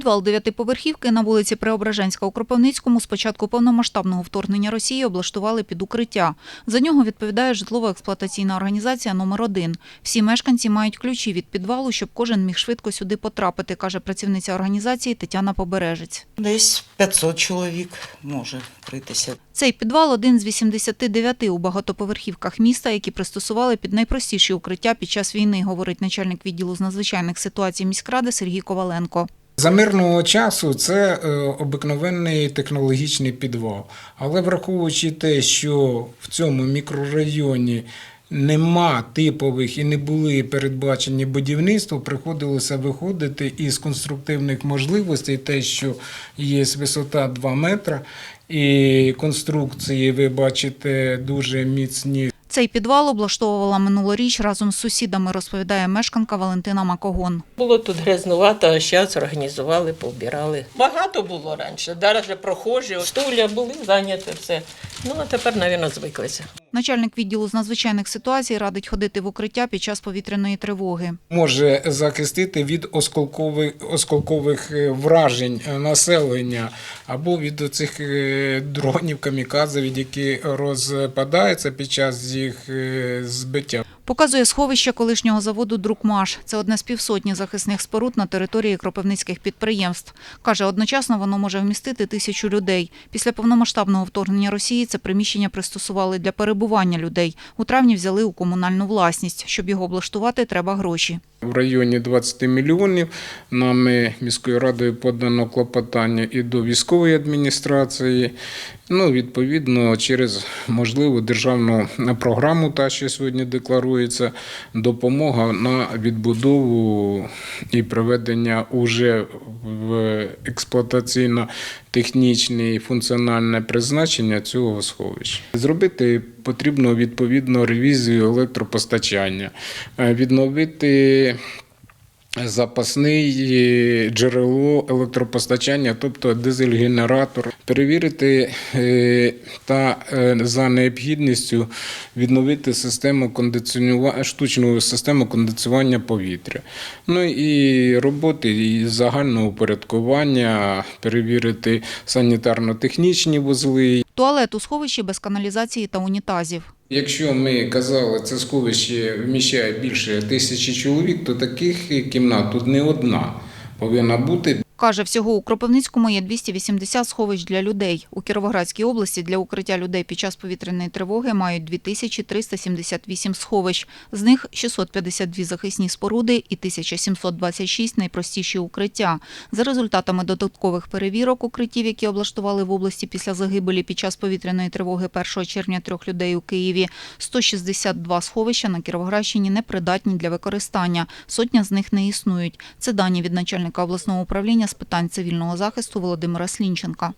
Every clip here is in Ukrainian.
Підвал дев'ятиповерхівки на вулиці Преображенська у Кропивницькому з початку повномасштабного вторгнення Росії облаштували під укриття. За нього відповідає житлово-експлуатаційна організація номер 1 Всі мешканці мають ключі від підвалу, щоб кожен міг швидко сюди потрапити, каже працівниця організації Тетяна Побережець. Десь 500 чоловік може притися. Цей підвал один з 89 у багатоповерхівках міста, які пристосували під найпростіші укриття під час війни, говорить начальник відділу з надзвичайних ситуацій міськради Сергій Коваленко. За мирного часу це е, обикновенний технологічний підвал. Але враховуючи те, що в цьому мікрорайоні нема типових і не були передбачені будівництво, приходилося виходити із конструктивних можливостей, те, що є висота 2 метра, і конструкції, ви бачите, дуже міцні. Цей підвал облаштовувала минулоріч разом з сусідами, розповідає мешканка Валентина Макогон. Було тут грязнувато, а зараз організували, повбирали. Багато було раніше, навіть прохожі, стуля були зайняті все. Ну а тепер, мабуть, звиклися. Начальник відділу з надзвичайних ситуацій радить ходити в укриття під час повітряної тривоги. може захистити від осколкових, осколкових е, вражень е, населення або від цих дронів камікадзе, від які розпадаються під час їх е, збиття. Показує сховище колишнього заводу «Друкмаш». Це одне з півсотні захисних споруд на території кропивницьких підприємств. Каже, одночасно воно може вмістити тисячу людей. Після повномасштабного вторгнення Росії це приміщення пристосували для перебування людей. У травні взяли у комунальну власність. Щоб його облаштувати, треба гроші. В районі 20 мільйонів нами міською радою подано клопотання і до військової адміністрації. Ну, відповідно, через можливу державну програму, та що сьогодні декларується, допомога на відбудову і приведення уже в експлуатаційно-технічне і функціональне призначення цього сховища. Зробити потрібно відповідну ревізію електропостачання, е, відновити запасний е, джерело електропостачання, тобто дизель-генератор, перевірити е, та е, за необхідністю відновити систему кондиціонування, штучну систему кондиціювання повітря. Ну і роботи із загального упорядкування, перевірити санітарно-технічні вузли. Туалет у сховищі без каналізації та унітазів. Якщо ми казали, це сховище вміщає більше тисячі чоловік, то таких кімнат тут не одна повинна бути. Каже, всього у Кропивницькому є 280 сховищ для людей. У Кіровоградській області для укриття людей під час повітряної тривоги мають 2378 сховищ. З них 652 захисні споруди і 1726 найпростіші укриття. За результатами додаткових перевірок укриттів, які облаштували в області після загибелі під час повітряної тривоги 1 червня трьох людей у Києві, 162 сховища на Кіровоградщині непридатні для використання. Сотня з них не існують. Це дані від начальника обласного управління з питань цивільного захисту Володимира Слінченка.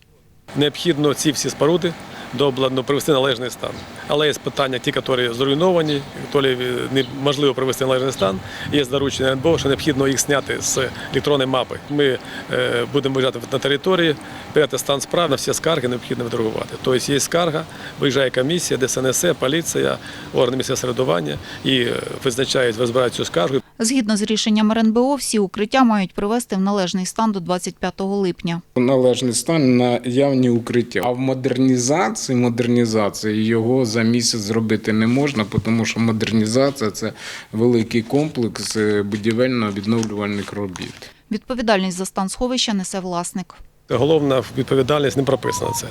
Необхідно ці всі споруди дообладнано привести належний стан. Але є питання, ті, які зруйновані, які неможливо привести належний стан. Є доручення РНБО, що необхідно їх зняти з електронної мапи. Ми е, будемо виїжджати на території, перевіряти стан справ на всі скарги необхідно відреагувати. Тобто є скарга, виїжджає комісія, ДСНС, поліція, органи місцевого самоврядування і е, визначають, розбирають цю скаргу. Згідно з рішенням РНБО, всі укриття мають привести в належний стан до 25 липня. Належний стан на явні укриття. А в модернізації, модернізації його за місяць зробити не можна, тому що модернізація це великий комплекс е, будівельно-відновлювальних робіт. Відповідальність за стан сховища несе власник. Головна відповідальність не прописана це.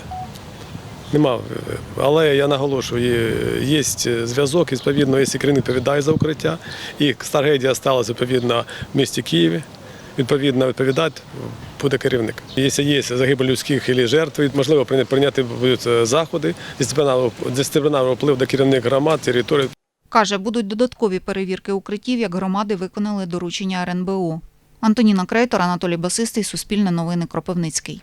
Нема. Але я наголошую, є- зв'язок, відповідно, якщо керівник відповідає за укриття, і трагедія сталася відповідно в місті Києві, відповідно відповідати буде керівник. Якщо є загибель людських або жертв, можливо прийня- прийняти будуть е, заходи, дисциплінарний дисциплінарний вплив до керівник громад, територій. Каже, будуть додаткові перевірки укриттів, як громади виконали доручення РНБО. Антоніна Крейтор, Анатолій Басистий, Суспільне новини, Кропивницький.